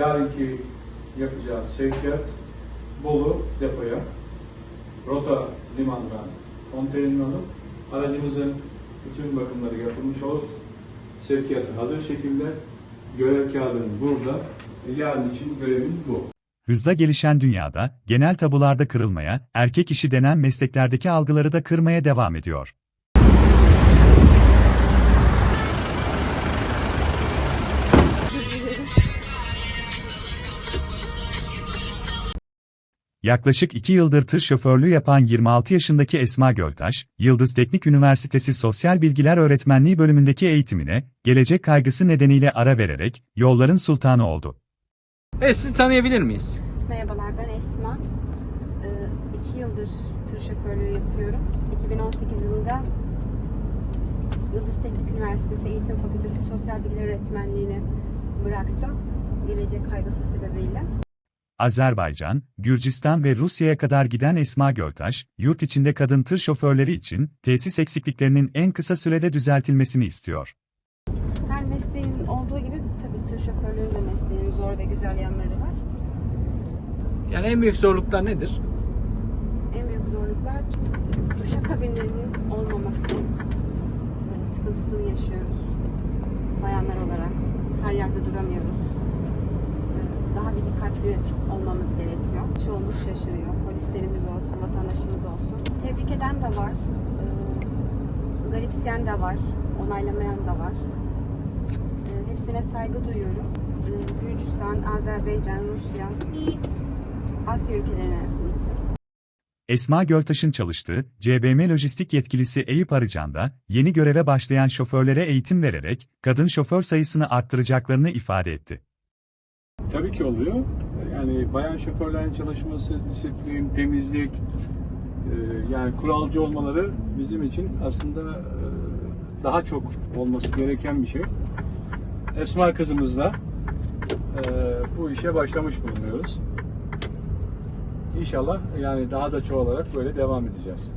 yarınki yapacağım sevkiyat Bolu depoya Rota limandan konteyner alıp aracımızın bütün bakımları yapılmış olup sevkiyatı hazır şekilde görev kağıdın burada. Yarın için görevim bu. Hızla gelişen dünyada, genel tabularda kırılmaya, erkek işi denen mesleklerdeki algıları da kırmaya devam ediyor. Yaklaşık 2 yıldır tır şoförlüğü yapan 26 yaşındaki Esma Göltaş, Yıldız Teknik Üniversitesi Sosyal Bilgiler Öğretmenliği bölümündeki eğitimine, gelecek kaygısı nedeniyle ara vererek, yolların sultanı oldu. Evet sizi tanıyabilir miyiz? Merhabalar ben Esma. Ee, iki yıldır tır şoförlüğü yapıyorum. 2018 yılında Yıldız Teknik Üniversitesi Eğitim Fakültesi Sosyal Bilgiler Öğretmenliğini bıraktım. Gelecek kaygısı sebebiyle. Azerbaycan, Gürcistan ve Rusya'ya kadar giden Esma Göltaş, yurt içinde kadın tır şoförleri için tesis eksikliklerinin en kısa sürede düzeltilmesini istiyor. Her mesleğin olduğu gibi tabii tır şoförlüğünün de mesleğin zor ve güzel yanları var. Yani en büyük zorluklar nedir? En büyük zorluklar duşakabinlerinin olmaması. Ee, sıkıntısını yaşıyoruz. Bayanlar olarak her yerde duramıyoruz. Dikkatli olmamız gerekiyor. Çoğunluk şaşırıyor. Polislerimiz olsun, vatandaşımız olsun. Tebrik eden de var. Ee, Garipseyen de var. Onaylamayan da var. Ee, Hepsine saygı duyuyorum. Ee, Gürcistan, Azerbaycan, Rusya, Asya ülkelerine gittim. Esma Göltaş'ın çalıştığı CBM Lojistik yetkilisi Eyüp Arıcan da, yeni göreve başlayan şoförlere eğitim vererek, kadın şoför sayısını arttıracaklarını ifade etti. Tabii ki oluyor. Yani bayan şoförlerin çalışması, disiplin, temizlik, e, yani kuralcı olmaları bizim için aslında e, daha çok olması gereken bir şey. Esma kızımızla e, bu işe başlamış bulunuyoruz. İnşallah yani daha da çoğalarak böyle devam edeceğiz.